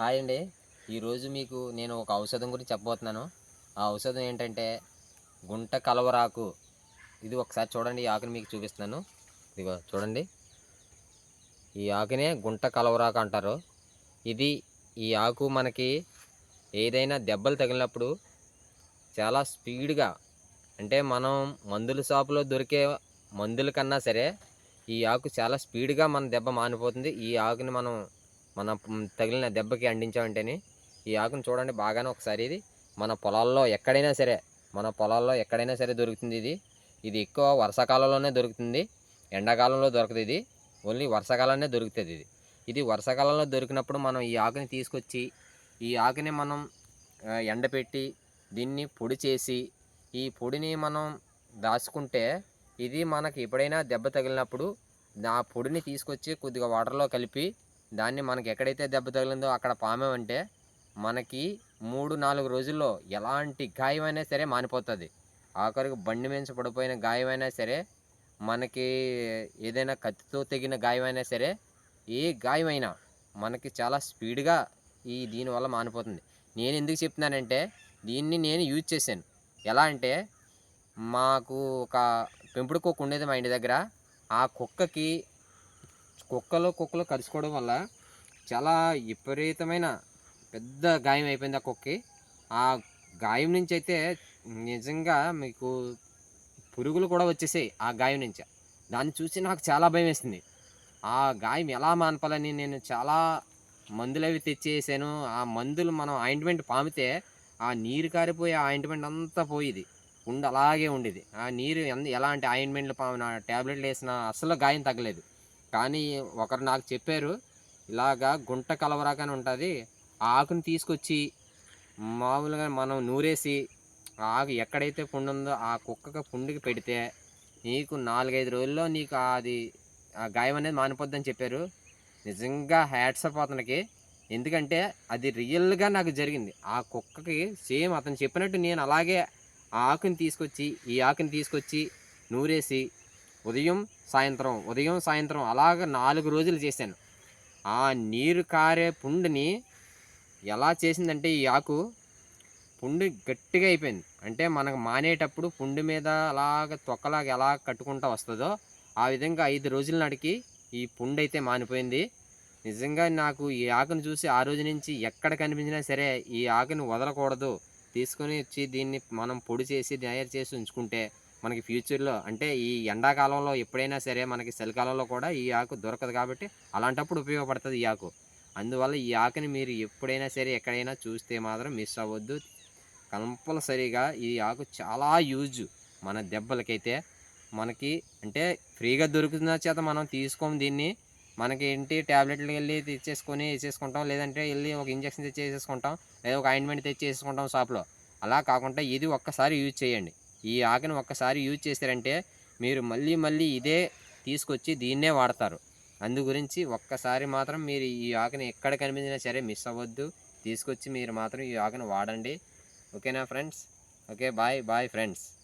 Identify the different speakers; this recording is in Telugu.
Speaker 1: హాయ్ అండి. ఈరోజు మీకు నేను ఒక ఔషధం గురించి చెప్పబోతున్నాను. ఆ ఔషధం ఏంటంటే గుంట కలవరాకు. ఇది ఒకసారి చూడండి ఈ ఆకుని మీకు చూపిస్తున్నాను. ఇదిగో చూడండి. ఈ ఆకునే గుంట కలవరాకు అంటారు. ఇది ఈ ఆకు మనకి ఏదైనా దెబ్బలు తగిలినప్పుడు చాలా స్పీడ్గా అంటే మనం మందుల షాపులో దొరికే మందుల కన్నా సరే ఈ ఆకు చాలా స్పీడ్గా మన దెబ్బ మానిపోతుంది. ఈ ఆకుని మనం మన తగిలిన దెబ్బకి అందించామంటేనే ఈ ఆకును చూడండి బాగానే ఒకసారి ఇది. మన పొలాల్లో ఎక్కడైనా సరే మన పొలాల్లో ఎక్కడైనా సరే దొరుకుతుంది ఇది. ఇది ఎక్కువ వర్షాకాలంలోనే దొరుకుతుంది. ఎండాకాలంలో దొరకదు ఇది. ఓన్లీ వర్షాకాలంలోనే దొరుకుతుంది ఇది. ఇది వర్షాకాలంలో దొరికినప్పుడు మనం ఈ ఆకుని తీసుకొచ్చి ఈ ఆకుని మనం ఎండపెట్టి దీన్ని పొడి చేసి ఈ పొడిని మనం దాచుకుంటే ఇది మనకి ఎప్పుడైనా దెబ్బ తగిలినప్పుడు ఆ పొడిని తీసుకొచ్చి కొద్దిగా వాటర్లో కలిపి దాన్ని మనకి ఎక్కడైతే దెబ్బ తగిలిందో అక్కడ పామేమంటే మనకి మూడు నాలుగు రోజుల్లో ఎలాంటి గాయమైనా సరే మానిపోతుంది. ఆఖరికి బండి మీద పడిపోయిన గాయమైనా సరే మనకి ఏదైనా కత్తితో తెగిన గాయమైనా సరే ఏ గాయమైనా మనకి చాలా స్పీడ్గా ఈ దీనివల్ల మానిపోతుంది. నేను ఎందుకు చెప్తున్నానంటే దీన్ని నేను యూజ్ చేశాను. ఎలా అంటే మాకు ఒక పెంపుడు కుక్క ఉండేది మా ఇంటి దగ్గర. ఆ కుక్కకి కుక్కలు కుక్కలు కరుచుకోవడం వల్ల చాలా విపరీతమైన పెద్ద గాయం అయిపోయింది ఆ కుక్కకి. ఆ గాయం నుంచి అయితే నిజంగా మీకు పురుగులు కూడా వచ్చేసాయి ఆ గాయం నుంచి. దాన్ని చూసి నాకు చాలా భయం వేసింది. ఆ గాయం ఎలా మానపాలని నేను చాలా మందులు అవి తెచ్చేసాను. ఆ మందులు మనం ఆయింట్మెంట్ పామితే ఆ నీరు కారిపోయి ఆ ఆయింట్మెంట్ అంతా పోయేది. ఉండి అలాగే ఉండేది. ఆ నీరు ఎంత ఎలాంటి ఆయింట్మెంట్లు పామిన ట్యాబ్లెట్లు వేసినా అసలు గాయం తగ్గలేదు. కానీ ఒకరు నాకు చెప్పారు ఇలాగా గుంట కలవరాకని ఉంటుంది. ఆ ఆకుని తీసుకొచ్చి మామూలుగా మనం నూరేసి ఆ ఆకు ఎక్కడైతే పుండు ఉందో ఆ కుక్కకి పుండుకి పెడితే నీకు నాలుగైదు రోజుల్లో నీకు అది ఆ గాయం అనేది మానిపోద్దని చెప్పారు. నిజంగా హ్యాట్సప్ అతనికి. ఎందుకంటే అది రియల్గా నాకు జరిగింది. ఆ కుక్కకి సేమ్ అతను చెప్పినట్టు నేను అలాగే ఆ ఆకుని తీసుకొచ్చి ఈ ఆకుని తీసుకొచ్చి నూరేసి ఉదయం సాయంత్రం. ఉదయం సాయంత్రం అలాగ నాలుగు రోజులు చేశాను. ఆ నీరు కారే పుండుని ఎలా చేసిందంటే ఈ ఆకు పుండు గట్టిగా అయిపోయింది. అంటే మనకు మానేటప్పుడు పుండు మీద అలాగ తొక్కలాగా ఎలా కట్టుకుంటా వస్తుందో ఆ విధంగా ఐదు రోజుల నాటికి ఈ పుండు అయితే మానిపోయింది. నిజంగా నాకు ఈ ఆకును చూసి ఆ రోజు నుంచి ఎక్కడ కనిపించినా సరే ఈ ఆకుని వదలకూడదు. తీసుకొని వచ్చి దీన్ని మనం పొడి చేసి తయారు చేసి ఉంచుకుంటే మనకి ఫ్యూచర్లో అంటే ఈ ఎండాకాలంలో ఎప్పుడైనా సరే మనకి చలికాలంలో కూడా ఈ ఆకు దొరకదు కాబట్టి అలాంటప్పుడు ఉపయోగపడుతుంది ఈ ఆకు. అందువల్ల ఈ ఆకుని మీరు ఎప్పుడైనా సరే ఎక్కడైనా చూస్తే మాత్రం మిస్ అవ్వద్దు. కంపల్సరీగా ఈ ఆకు చాలా యూజ్ మన దెబ్బలకైతే. మనకి అంటే ఫ్రీగా దొరుకుతున్న చేత మనం తీసుకోము దీన్ని. మనకి ఏంటి ట్యాబ్లెట్లు వెళ్ళి తెచ్చేసుకొని వేసేసుకుంటాం లేదంటే వెళ్ళి ఒక ఇంజక్షన్ తెచ్చేసేసుకుంటాం లేదా ఒక ఆయింట్మెంట్ తెచ్చేసుకుంటాం షాప్లో. అలా కాకుండా ఇది ఒక్కసారి యూజ్ చేయండి. ఈ ఆకును ఒక్కసారి యూజ్ చేశారంటే మీరు మళ్ళీ మళ్ళీ ఇదే తీసుకొచ్చి దీన్నే వాడతారు. అందు గురించి ఒక్కసారి మాత్రం మీరు ఈ ఆకుని ఎక్కడ కనిపించినా సరే మిస్ అవ్వద్దు. తీసుకొచ్చి మీరు మాత్రం ఈ ఆకును వాడండి. ఓకేనా friends? Okay bye bye friends.